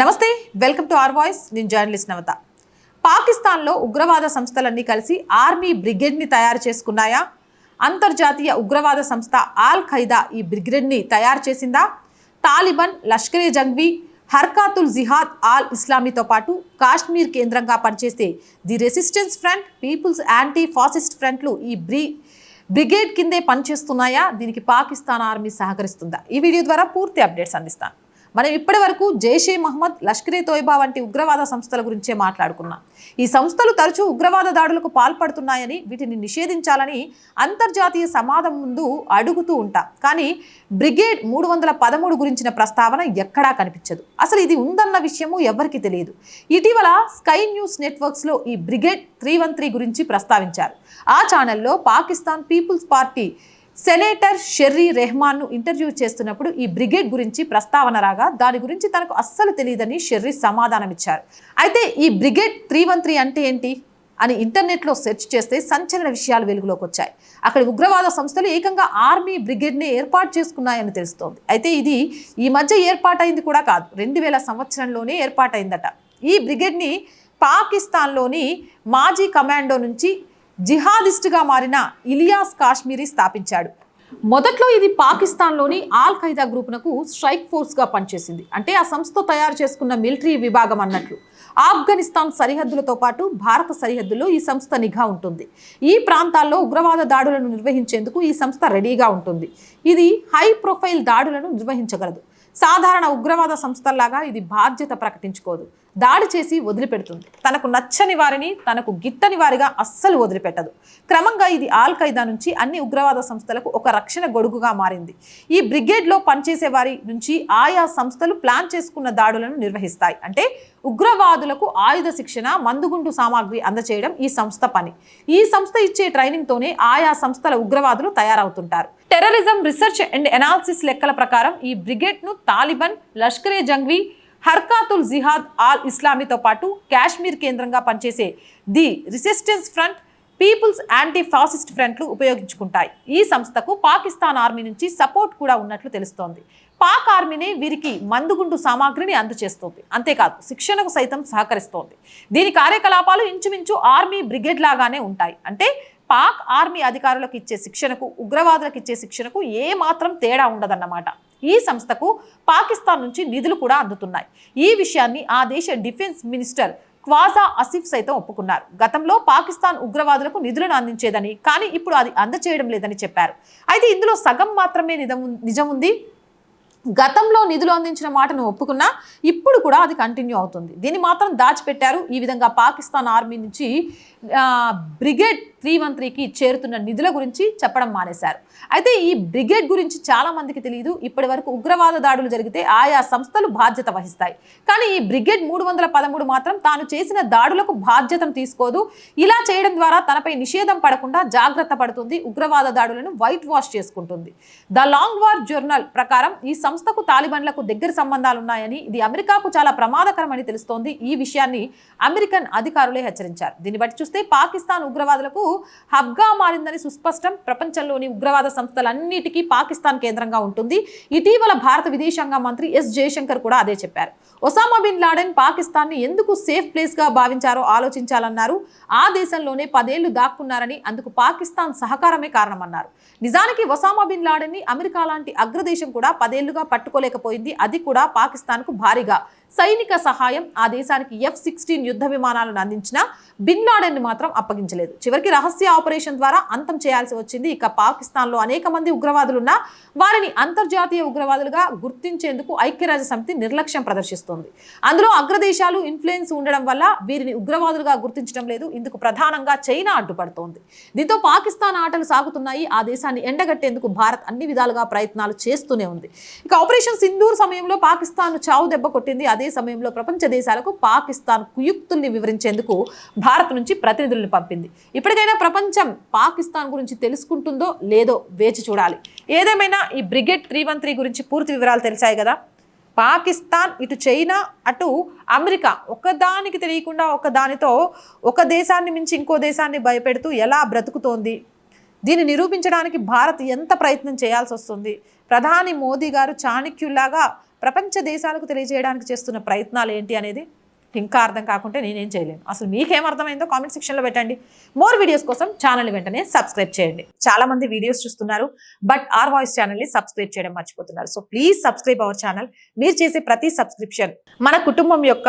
నమస్తే welcome to R voice. నేను journalist Navata. పాకిస్తాన్లో ఉగ్రవాద సంస్థలన్నీ కలిసి ఆర్మీ బ్రిగేడ్ని తయారు చేసుకున్నాయా? అంతర్జాతీయ ఉగ్రవాద సంస్థ ఆల్ ఖైదా ఈ బ్రిగేడ్ని తయారు చేసిందా? తాలిబాన్ లష్కరే జంగ్వీ హర్కాతుల్ జిహాద్ ఆల్ ఇస్లామీతో పాటు కాశ్మీర్ కేంద్రంగా పనిచేసే the resistance front people's anti fascist ఫ్రంట్లు ఈ బ్రి బ్రిగేడ్ కిందే పనిచేస్తున్నాయా? దీనికి పాకిస్తాన్ ఆర్మీ సహకరిస్తుందా? ఈ వీడియో ద్వారా పూర్తి అప్డేట్స్ అందిస్తాను. మనం ఇప్పటి వరకు జైషే మహమ్మద్ లష్కరే తోయిబా వంటి ఉగ్రవాద సంస్థల గురించే మాట్లాడుకున్నాం. ఈ సంస్థలు తరచూ ఉగ్రవాద దాడులకు పాల్పడుతున్నాయని వీటిని నిషేధించాలని అంతర్జాతీయ సమాజం ముందు అడుగుతూ ఉంటాం. కానీ బ్రిగేడ్ మూడు వందల పదమూడు గురించిన ప్రస్తావన ఎక్కడా కనిపించదు. అసలు ఇది ఉందన్న విషయము ఎవరికి తెలియదు. ఇటీవల స్కై న్యూస్ నెట్వర్క్స్లో ఈ బ్రిగేడ్ త్రీ వన్ త్రీ గురించి ప్రస్తావించారు. ఆ ఛానల్లో Pakistan peoples party senator Sherry రెహమాన్ను ఇంటర్వ్యూ చేస్తున్నప్పుడు ఈ బ్రిగేడ్ గురించి ప్రస్తావన రాగా దాని గురించి తనకు అస్సలు తెలియదని షెర్రీ సమాధానమిచ్చారు. అయితే ఈ బ్రిగేడ్ త్రీ వన్ త్రీ అంటే ఏంటి? అని ఇంటర్నెట్లో సెర్చ్ చేస్తే సంచలన విషయాలు వెలుగులోకి వచ్చాయి. అక్కడ ఉగ్రవాద సంస్థలు ఏకంగా ఆర్మీ బ్రిగేడ్ని ఏర్పాటు చేసుకున్నాయని తెలుస్తోంది. అయితే ఇది ఈ మధ్య ఏర్పాటైంది కూడా కాదు. రెండు వేల సంవత్సరంలోనే ఏర్పాటైందట. ఈ బ్రిగేడ్ని పాకిస్తాన్లోని మాజీ కమాండో నుంచి జిహాదిస్టుగా మారిన ఇలియాస్ కాశ్మీరీ స్థాపించాడు. మొదట్లో ఇది పాకిస్తాన్లోని ఆల్ ఖైదా గ్రూపునకు స్ట్రైక్ ఫోర్స్గా పనిచేసింది. అంటే ఆ సంస్థ తయారు చేసుకున్న మిలిటరీ విభాగం అన్నట్లు. ఆఫ్ఘనిస్తాన్ సరిహద్దులతో పాటు భారత సరిహద్దుల్లో ఈ సంస్థ నిఘా ఉంటుంది. ఈ ప్రాంతాల్లో ఉగ్రవాద దాడులను నిర్వహించేందుకు ఈ సంస్థ రెడీగా ఉంటుంది. ఇది హై ప్రొఫైల్ దాడులను నిర్వహించగలదు. సాధారణ ఉగ్రవాద సంస్థల్లాగా ఇది బాధ్యత ప్రకటించుకోదు. దాడి చేసి వదిలిపెడుతుంది. తనకు నచ్చని వారిని తనకు గిట్టని వారిగా అస్సలు వదిలిపెట్టదు. క్రమంగా ఇది ఆల్ ఖైదా నుంచి అన్ని ఉగ్రవాద సంస్థలకు ఒక రక్షణ గొడుగుగా మారింది. ఈ బ్రిగేడ్లో పనిచేసే వారి నుంచి ఆయా సంస్థలు ప్లాన్ చేసుకున్న దాడులను నిర్వహిస్తాయి. అంటే ఉగ్రవాదులకు ఆయుధ శిక్షణ మందుగుండు సామాగ్రి అందచేయడం ఈ సంస్థ పని. ఈ సంస్థ ఇచ్చే ట్రైనింగ్తోనే ఆయా సంస్థల ఉగ్రవాదులు తయారవుతుంటారు. టెర్రరిజం రీసెర్చ్ అండ్ ఎనాలిసిస్ లెక్కల ప్రకారం ఈ బ్రిగేడ్ను తాలిబన్ లష్కరే జంగ్వీ హర్కాతుల్ జిహాద్ ఆల్ ఇస్లామీతో పాటు కాశ్మీర్ కేంద్రంగా పనిచేసే the resistance front people's anti fascist ఫ్రంట్లు ఉపయోగించుకుంటాయి. ఈ సంస్థకు పాకిస్తాన్ ఆర్మీ నుంచి సపోర్ట్ కూడా ఉన్నట్లు తెలుస్తోంది. పాక్ ఆర్మీనే వీరికి మందుగుండు సామాగ్రిని అందజేస్తోంది. అంతేకాదు శిక్షణకు సైతం సహకరిస్తోంది. దీని కార్యకలాపాలు ఇంచుమించు ఆర్మీ బ్రిగేడ్ లాగానే ఉంటాయి. అంటే పాక్ ఆర్మీ అధికారులకు ఇచ్చే శిక్షణకు ఉగ్రవాదులకు ఇచ్చే శిక్షణకు ఏమాత్రం తేడా ఉండదన్నమాట. ఈ సంస్థకు పాకిస్తాన్ నుంచి నిధులు కూడా అందుతున్నాయి. ఈ విషయాన్ని ఆ దేశ డిఫెన్స్ మినిస్టర్ క్వాజా అసిఫ్ సైతం ఒప్పుకున్నారు. గతంలో పాకిస్తాన్ ఉగ్రవాదులకు నిధులను అందించేదని కానీ ఇప్పుడు అది అందచేయడం లేదని చెప్పారు. అయితే ఇందులో సగం మాత్రమే నిజం నిజం ఉంది. గతంలో నిధులు అందించిన మాటను ఒప్పుకున్నా ఇప్పుడు కూడా అది కంటిన్యూ అవుతుంది. దీన్ని మాత్రం దాచిపెట్టారు. ఈ విధంగా పాకిస్తాన్ ఆర్మీ నుంచి బ్రిగేడ్ త్రీ వన్ త్రీకి చేరుతున్న నిధుల గురించి చెప్పడం మానేశారు. అయితే ఈ బ్రిగేడ్ గురించి చాలా మందికి తెలియదు ఇప్పటి వరకు ఉగ్రవాద దాడులు జరిగితే ఆయా సంస్థలు బాధ్యత వహిస్తాయి. కానీ ఈ బ్రిగేడ్ మూడు వందల పదమూడు మాత్రం తాను చేసిన దాడులకు బాధ్యతను తీసుకోదు. ఇలా చేయడం ద్వారా తనపై నిషేధం పడకుండా జాగ్రత్త పడుతుంది. ఉగ్రవాద దాడులను వైట్ వాష్ చేసుకుంటుంది. ద లాంగ్ వార్ జర్నల్ ప్రకారం ఈ సంస్థకు తాలిబాన్లకు దగ్గర సంబంధాలు ఉన్నాయని ఇది అమెరికాకు చాలా ప్రమాదకరమని తెలుస్తోంది. ఈ విషయాన్ని అమెరికన్ అధికారులే హెచ్చరించారు. దీన్ని బట్టి చూస్తే పాకిస్తాన్ ఉగ్రవాదులకు హబ్గా మారిందని సుస్పష్టం. ప్రపంచంలోని ఉగ్రవాద సంస్థలన్నిటికీ పాకిస్తాన్ కేంద్రంగా ఉంటుంది. ఇటీవల భారత విదేశాంగ మంత్రి ఎస్ జయశంకర్ కూడా అదే చెప్పారు. ఒసామా బిన్ లాడెన్ పాకిస్తాన్ని ఎందుకు సేఫ్ ప్లేస్గా భావించారో ఆలోచించాలన్నారు. ఆ దేశంలోనే పదేళ్ళు దాక్కున్నారని అందుకు పాకిస్తాన్ సహకారమే కారణమన్నారు. నిజానికి ఒసామా బిన్ లాడెన్ని అమెరికా లాంటి అగ్రదేశం కూడా పదేళ్ళుగా పట్టుకోలేకపోయింది. అది కూడా పాకిస్తాన్కు భారీగా సైనిక సహాయం ఆ దేశానికి ఎఫ్ సిక్స్టీన్ యుద్ధ విమానాలను అందించిన బిన్ లాడెన్ మాత్రం అప్పగించలేదు. చివరికి రహస్య ఆపరేషన్ ద్వారా అంతం చేయాల్సి వచ్చింది. ఇక పాకిస్తాన్లో అనేక మంది ఉగ్రవాదులున్నా వారిని అంతర్జాతీయ ఉగ్రవాదులుగా గుర్తించేందుకు ఐక్యరాజ్య సమితి నిర్లక్ష్యం ప్రదర్శిస్తోంది. అందులో అగ్రదేశాలు ఇన్ఫ్లుయెన్స్ ఉండడం వల్ల వీరిని ఉగ్రవాదులుగా గుర్తించడం లేదు. ఇందుకు ప్రధానంగా చైనా అడ్డుపడుతోంది. దీంతో పాకిస్తాన్ ఆటలు సాగుతున్నాయి. ఆ దేశాన్ని ఎండగట్టేందుకు భారత్ అన్ని విధాలుగా ప్రయత్నాలు చేస్తూనే ఉంది. ఇక ఆపరేషన్ సింధూర్ సమయంలో పాకిస్తాన్ చావు దెబ్బ కొట్టింది అదే సమయంలో ప్రపంచ దేశాలకు పాకిస్తాన్ కుయుక్తుల్ని వివరించేందుకు భారత్ నుంచి ప్రతినిధులను పంపింది. ఇప్పటికైనా ప్రపంచం పాకిస్తాన్ గురించి తెలుసుకుంటుందో లేదో వేచి చూడాలి. ఏదేమైనా ఈ బ్రిగేడ్ త్రీ వన్ త్రీ గురించి పూర్తి వివరాలు తెలిసాయి కదా? పాకిస్తాన్ ఇటు చైనా అటు అమెరికా ఒకదానికి తెలియకుండా ఒకదానితో ఒక దేశాన్ని మించి ఇంకో దేశాన్ని భయపెడుతూ ఎలా బ్రతుకుతోంది? దీన్ని నిరూపించడానికి భారత్ ఎంత ప్రయత్నం చేయాల్సి వస్తుంది ప్రధాని మోదీ గారు చాణక్యుల్లాగా ప్రపంచ దేశాలకు తెలియజేయడానికి చేస్తున్న ప్రయత్నాలు ఏంటి అనేది ఇంకా అర్థం కాకుంటే నేనేం చేయలేను. అసలు మీకేం అర్థమైందో కామెంట్ సెక్షన్లో పెట్టండి. మోర్ వీడియోస్ కోసం ఛానల్ వెంటనే సబ్స్క్రైబ్ చేయండి. చాలా మంది వీడియోస్ చూస్తున్నారు బట్ ఆర్ వాయిస్ ఛానల్ని సబ్స్క్రైబ్ చేయడం మర్చిపోతున్నారు. So please subscribe our channel. మీరు చేసే ప్రతి సబ్స్క్రిప్షన్ మన కుటుంబం యొక్క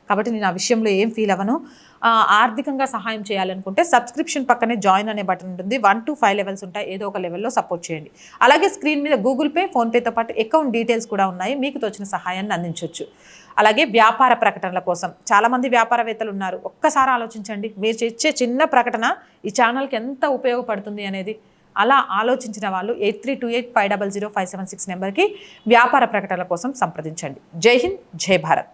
కాబట్టి నేను ఆ విషయంలో ఏం ఫీల్ అవ్వను. ఆర్థికంగా సహాయం చేయాలనుకుంటే సబ్స్క్రిప్షన్ పక్కనే జాయిన్ అనే బటన్ ఉంటుంది. వన్ టు ఫైవ్ లెవెల్స్ ఉంటాయి. ఏదో ఒక లెవెల్లో సపోర్ట్ చేయండి. అలాగే స్క్రీన్ మీద గూగుల్ పే ఫోన్పేతో పాటు అకౌంట్ డీటెయిల్స్ కూడా ఉన్నాయి. మీకు తోచిన సహాయాన్ని అందించవచ్చు అలాగే వ్యాపార ప్రకటనల కోసం చాలామంది వ్యాపారవేత్తలు ఉన్నారు. ఒక్కసారి ఆలోచించండి. మీరు ఇచ్చే చిన్న ప్రకటన ఈ ఛానల్కి ఎంత ఉపయోగపడుతుంది అనేది. అలా ఆలోచించిన వాళ్ళు eight three two eight five double zero five seven six నెంబర్కి వ్యాపార ప్రకటనల కోసం సంప్రదించండి. జై హింద్ జై భారత్.